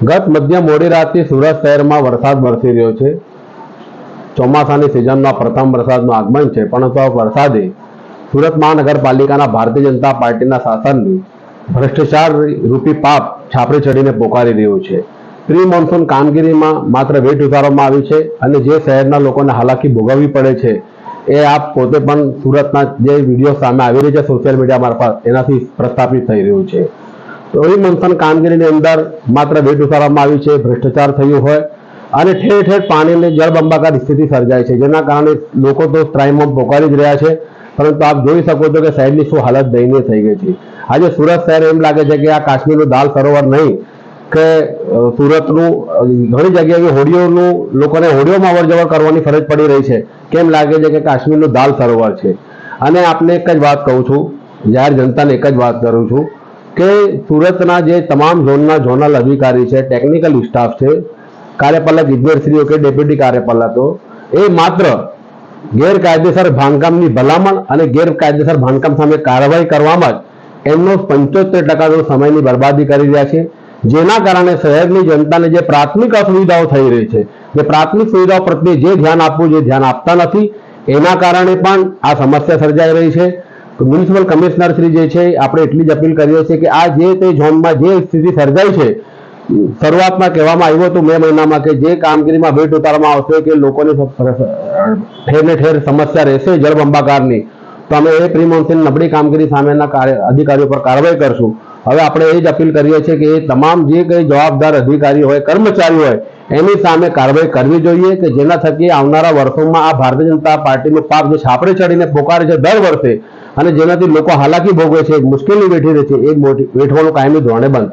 ગત મધ્ય મોડી રાતથી સુરત શહેરમાં વરસાદ વરસી રહ્યો છે. ચોમાસાની સિઝનમાં પ્રથમ વરસાદનું આગમન છે, પરંતુ આ વરસાદે સુરત મહાનગરપાલિકાના ભારતીય જનતા પાર્ટીના શાસનની ભ્રષ્ટાચાર રૂપી પાપ છાપરી ચડીને પોકારી રહ્યું છે. પ્રી મોન્સૂન કામગીરીમાં માત્ર વેટ ઉતારવામાં આવી છે અને જે શહેરના લોકોને હાલાકી ભોગવવી પડે છે, એ આપ પોતે પણ સુરતના જે વીડિયો સામે આવી રહી છે સોશિયલ મીડિયા મારફત, એનાથી પ્રસ્થાપિત થઈ રહ્યું છે. તો એ મંથન કામગીરીની અંદર માત્ર વેટ ઉતારવામાં આવી છે, ભ્રષ્ટાચાર થયું હોય અને ઠેર ઠેર પાણીની જળબંબાકાર સ્થિતિ સર્જાય છે, જેના કારણે લોકો તો ત્રાઈમાં પોકારી જ રહ્યા છે. પરંતુ આપ જોઈ શકો છો કે શહેરની શું હાલત દયનીય થઈ ગઈ છે. આજે સુરત શહેર એમ લાગે છે કે આ કાશ્મીરનું દાલ સરોવર નહીં, કે સુરતનું ઘણી જગ્યાએ હોડીઓનું લોકોને હોડીઓમાં અવર જવર કરવાની ફરજ પડી રહી છે. કેમ લાગે છે કે કાશ્મીરનું દાલ સરોવર છે? અને આપને એક જ વાત કહું છું, જાહેર જનતાને એક જ વાત કરું છું. કે સુરતના જે તમામ ઝોનના ઝોનલ અધિકારી છે ટેકનિકલ સ્ટાફ છે, કાર્યપાલક ઇજનેરશ્રીઓ કે ડેપ્યુટી કાર્યપાલકો એ માત્ર ગેરકાયદેસર બાંધકામની ભલામણ અને ગેરકાયદેસર બાંધકામ સામે કાર્યવાહી કરવામાં જ એમનો પંચોતેર ટકાનો સમયની બરબાદી કરી રહ્યા છે. જેના કારણે શહેરની જનતાને જે પ્રાથમિક અસુવિધાઓ થઈ રહી છે, જે પ્રાથમિક સુવિધાઓ પ્રત્યે જે ધ્યાન આપવું જે ધ્યાન આપતા નથી, એના કારણે પણ આ સમસ્યા સર્જાઈ રહી છે. તો મ્યુનિસિપલ કમિશનર શ્રી જે છે, આપણે એટલી જ અપીલ કરીએ છીએ કે આ જે તે ઝોનમાં જે સ્થિતિ સર્જાઈ છે, શરૂઆતમાં કહેવામાં આવ્યું હતું મે મહિનામાં કે જે કામગીરીમાં ભેટ ઉતારવામાં આવશે કે લોકોને ઠેરને ઠેર સમસ્યા રહેશે જળબંબાકારની, તો અમે એ પ્રિમોન્સન નબળી કામગીરી સામેના કાર્ય, અધિકારીઓ પર કાર્યવાહી કરશું. હવે આપણે એ જ અપીલ કરીએ છીએ કે એ તમામ જે કંઈ જવાબદાર અધિકારી હોય, કર્મચારી હોય, એની સામે કાર્યવાહી કરવી જોઈએ કે જેના થકી આવનારા વર્ષોમાં આ ભારતીય જનતા પાર્ટીનું પાપ જે છાપરે ચડીને પોકારે છે દર વર્ષે અને જેનાથી લોકો હાલાકી ભોગવે છે મુશ્કેલી વેઠી રહે છે એ મોટી વેઠવાનું કાયમી ધોરણે બંધ